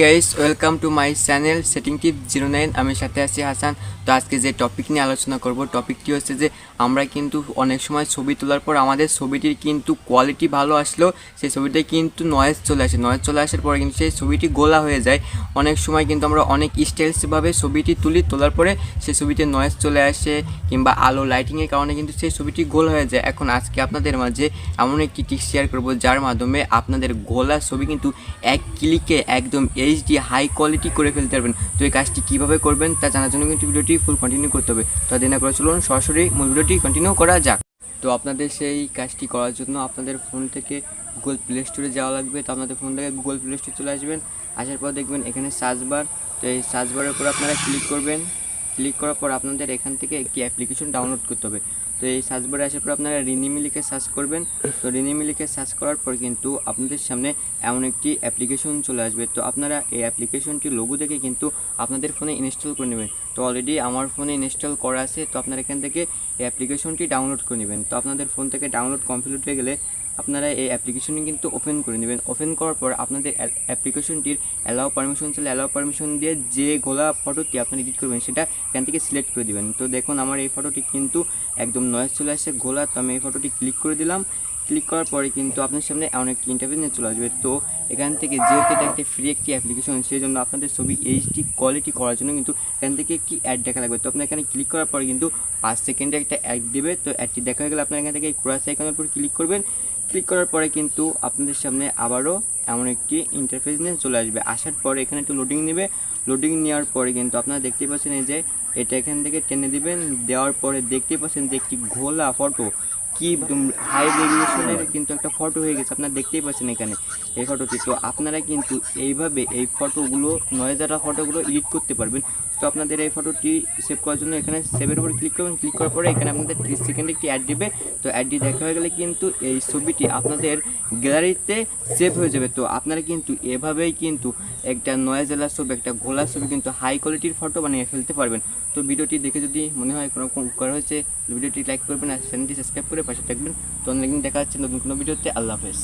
Guys welcome to my channel setting tip zero nine আমি সাথে আছি হাসান। তো আজকে যে টপিক নিয়ে আলোচনা করব টপিকটি হচ্ছে যে আমরা কিন্তু অনেক সময় ছবি তোলার পর আমাদের ছবিটির কিন্তু কোয়ালিটি ভালো আসলেও সেই ছবিটায় কিন্তু নয়েজ চলে আসে। নয়েজ চলে আসার পরে কিন্তু সেই ছবিটি গোলা হয়ে যায়। অনেক সময় কিন্তু আমরা অনেক স্টাইলসভাবে ছবিটি তুলি, তোলার পরে সেই ছবিতে নয়েজ চলে আসে কিংবা আলো লাইটিংয়ের কারণে কিন্তু সেই ছবিটি গোল হয়ে যায়। এখন আজকে আপনাদের মাঝে এমন একটি টিক শেয়ার করব, যার মাধ্যমে আপনাদের গোলা ছবি কিন্তু এক ক্লিকে একদম এইচডি হাই কোয়ালিটি করে ফেলতে পারবেন। তো এই কাজটি কীভাবে করবেন তা জানার জন্য কিন্তু ভিডিওটি ফুল কন্টিনিউ করতে হবে। তো দেরি না করে চলুন, সরাসরি মূল ভিডিওটি কন্টিনিউ করা যাক। তো আপনাদের সেই কাজটি করার জন্য আপনাদের ফোন থেকে গুগল প্লে স্টোরে যাওয়া লাগবে। তো আপনাদের ফোন থেকে গুগল প্লে স্টোরে চলে আসবেন। আসার পর দেখবেন এখানে সার্চ বার তো এই সার্চ বারের উপর আপনারা ক্লিক করবেন। ক্লিক করার পর আপনাদের এখান থেকে একটি অ্যাপ্লিকেশন ডাউনলোড করতে হবে। তো এই সার্চ বারে আসার পর আপনারা রিনিমি লিখে সার্চ করবেন। তো রিনিমি লিখে সার্চ করার পর কিন্তু আপনাদের সামনে এমন একটি অ্যাপ্লিকেশন চলে আসবে। তো আপনারা এই অ্যাপ্লিকেশনটি লোগো দেখে কিন্তু আপনাদের ফোনে ইনস্টল করে নেবেন। তো অলরেডি আমার ফোনে ইনস্টল করা আছে। তো আপনারা এখান থেকে এই অ্যাপ্লিকেশনটি ডাউনলোড করে নেবেন। তো আপনাদের ফোন থেকে ডাউনলোড কমপ্লিট হয়ে গেলে আপনারা এই অ্যাপ্লিকেশনটি কিন্তু ওপেন করে নেবেন। ওপেন করার পর আপনাদের অ্যাপ্লিকেশনটির অ্যালাউ পারমিশন চলে অ্যালাউ পারমিশন দিয়ে যে গোলা ফটোটি আপনি এডিট করবেন, সেটা এখান থেকে সিলেক্ট করে দিবেন। তো দেখুন, আমার এই ফটোটি কিন্তু একদম নয়েজ চলে আসছে, গোলা, তো আমি এই ফটোটি ক্লিক করে দিলাম। ক্লিক করার পরে কিন্তু আপনার সামনে অনেক ইন্টারভিউ নিয়ে চলে আসবে। তো এখান থেকে যেহেতু এটা একটা ফ্রি একটি অ্যাপ্লিকেশন সেই জন্য আপনাদের ছবি এইচডি কোয়ালিটি করার জন্য কিন্তু এখান থেকে একটি অ্যাড দেখা লাগবে। তো আপনার এখানে ক্লিক করার পরে কিন্তু পাঁচ সেকেন্ডে একটা অ্যাড দেবে। তো অ্যাডটি দেখা হয়ে গেলে আপনার এখান থেকে ক্রস আইকনের উপর ক্লিক করবেন। ক্লিক করার পরে কিন্তু আপনাদের সামনে আবারও এমন একটি ইন্টারফেস নিয়ে চলে আসবে। আসার পরে এখানে একটু লোডিং নেবে। লোডিং নেওয়ার পরে কিন্তু আপনারা দেখতেই পাচ্ছেন এই যে, এটা এখান থেকে টেনে দিবেন। দেওয়ার পরে দেখতে পাচ্ছেন যে একটি ঘোলা ফটো কি হাই রেগুলেশনের কিন্তু একটা ফটো হয়ে গেছে, আপনারা দেখতেই পাচ্ছেন এখানে এই ফটোটি তো আপনারা কিন্তু এইভাবে এই ফটোগুলো নয় যারা ফটোগুলো এডিট করতে পারবেন। তো আপনাদের এই ফটোটি সেভ করার জন্য এখানে সেভের উপর ক্লিক করবেন ক্লিক করার পরে এখানে আপনাদের ত্রিশ সেকেন্ডে একটি অ্যাড দিবে। তো অ্যাডটি দেখা হয়ে গেলে কিন্তু এই ছবিটি আপনাদের গ্যালারিতে সেভ হয়ে যাবে। তো আপনারা কিন্তু এভাবেই কিন্তু একটা নয় জেলার ছবি, একটা ঘোলার ছবি কিন্তু হাই কোয়ালিটির ফটো বানিয়ে ফেলতে পারবেন। তো ভিডিওটি দেখে যদি মনে হয় কোনো উপকার হয়েছে ভিডিওটি লাইক করবেন আর চ্যানেলটি সাবস্ক্রাইব করে পাশে থাকবেন। তো অনেকদিন দেখা যাচ্ছে নতুন কোনো ভিডিওতে। আল্লাহ হাফেজ।